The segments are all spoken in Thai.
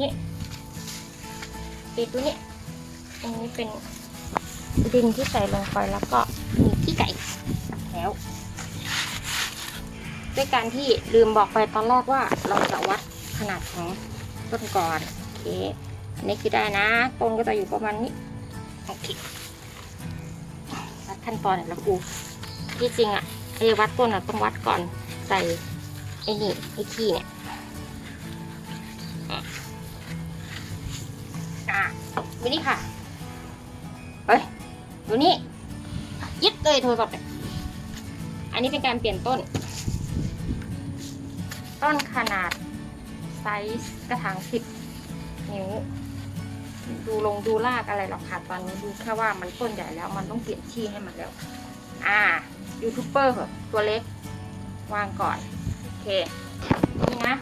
นี่ปิดตัวนี้ อันนี้เป็นดินที่ใส่ลงไปแล้วก็มีขี้ไก่แล้ว ด้วยการที่ลืมบอกไปตอนแรกว่าเราจะวัดขนาดของต้นก่อนโอเคอันนี้คือได้นะต้นก็จะอยู่ประมาณนี้โอเควัดขั้นตอนเนี่ยแล้วกูที่จริงอะไอ้วัดต้นอะต้องวัดก่อนใส่ไอ้นี่ไอ้ขี้เนี่ย ดูนี่ค่ะเฮ้ยดูนี่ยึดเลยโทรศัพท์อันนี้เป็นการเปลี่ยนต้น ต้นขนาดไซส์กระถางสิบนิ้ว ดูลงดูลากอะไรหรอกค่ะตอนนี้ดูแค่ว่ามันต้นใหญ่แล้ว มันต้องเปลี่ยนที่ให้มันแล้ว อ่ายูทูบเบอร์เหอะตัวเล็ก วางก่อน โอเค นี่นะ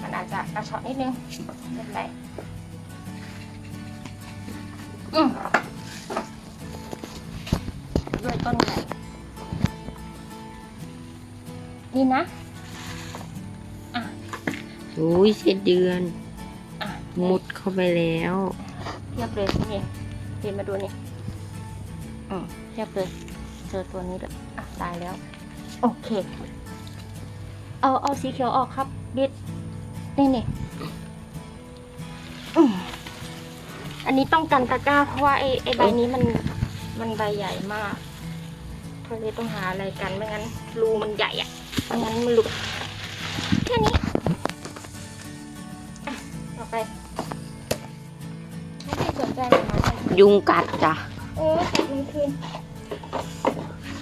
มันอาจจะกระชาะนิดนึงไม่เป็นไร อืมด้วยต้นใหญ่นี่นะ อุ้ยเจ็ดเดือนอะมุดเข้าไปแล้ว เทียบเลยนี่เรียนมาดูนี่อืมเทียบเลย เจอตัวนี้ด้วยอะตายแล้ว โอเค เอาเอาสีเขียวออกครับบิดนี่นี่ อันนี้ต้องกันตะกร้า เพราะว่าไอ้ไอ้ใบนี้มันมันใบใหญ่มากก็เลยต้องหาอะไรกันไม่งั้นรูมันใหญ่อะไม่งั้นมันหลุดแค่นี้อะต่อไปไม่ได้สนใจหมากันยุงกัดจ้ะ โอ้ยตัดมันคืน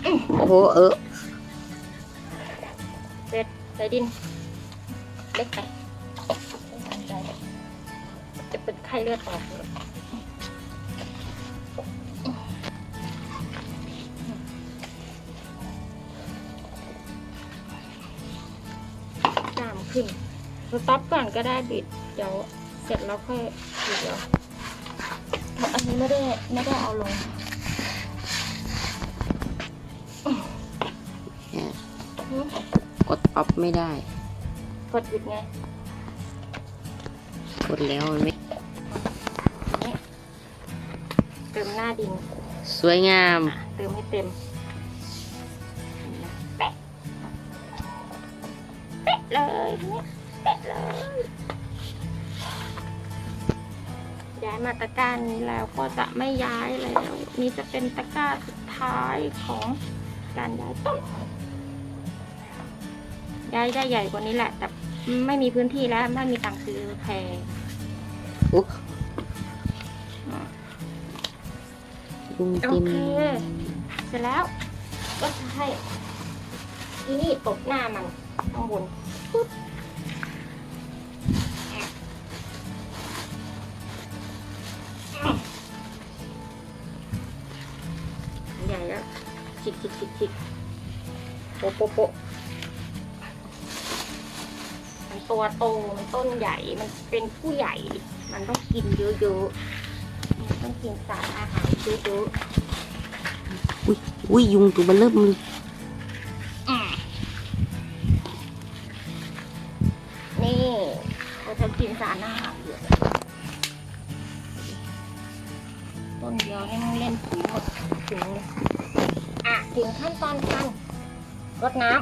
โอ้โหเออเด็ดใส่ดิน เล็กไปไม่สนใจ จะเป็นไข้เลือดออกเลยตามขึ้นสต็อปก่อนก็ได้บิด เดี๋ยวเสร็จแล้วค่อยบิดเดี๋ยวเพราะอันนี้ไม่ได้ไม่ได้เอาลงกดออฟไม่ได้ กดหยุดไงก ดแล้วมันไม่นี่เติมหน้าดิน สวยงาม เติมให้เต็มแปะแปะเลยเนี่ยแปะเลย ย้ายมาตะกร้านี้แล้วก็จะไม่ย้ายแล้วนี่จะเป็นตะกร้าสุดท้ายของการย้ายต้นย้ายได้ใหญ่กว่านี้แหละ แต่ไม่มีพื้นที่แล้วไม่มีตังค์ซื้อแพง อุ๊ยยุงเต็มโอเค เสร็จแล้ว ก็จะให้อีนี่ตบหน้ามันข้างบนปุ๊บใหญ่แล้วชิกชิกชิกชิกโปะโปะโปะมันตัวโต มันต้นใหญ่ มันเป็นผู้ใหญ่ มันต้องกินเยอะๆมันต้องกินสารอาหารเยอะๆอุ้ยอุ้ยยุงตัวมันเริ่มเลยอืมนี่เราจะกินสารอาหารเยอะต้นเดียวนี่มันเล่นปุ๋ยหมดถึงเลยอะถึงขั้นตอนการรดน้ำ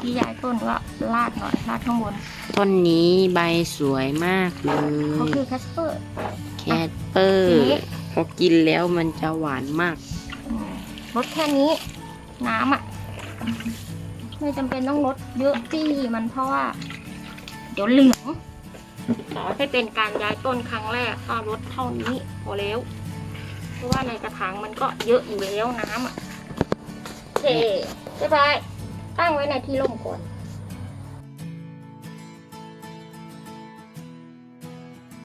ที่ย้ายต้นก็ลาดหน่อยลาดข้างบน ต้นนี้ใบสวยมากเลเขายคือแคสเปอร์แคทเปอร์ทีนี้พอกินแล้วมันจะหวานมากอืมรดแค่นี้ น้ำอะ ไม่จำเป็นต้องลดเยอะจี้มันเพราะว่า เดี๋ยวเหลืองขอให้เป็นการย้ายต้นครั้งแรกก็ลดเท่านี้พอแล้ว เพราะว่าในกระถางมันก็เยอะอยู่แล้วน้ำอะโอเคบ๊ายบายตั้งไว้ในที่ร่มก่อน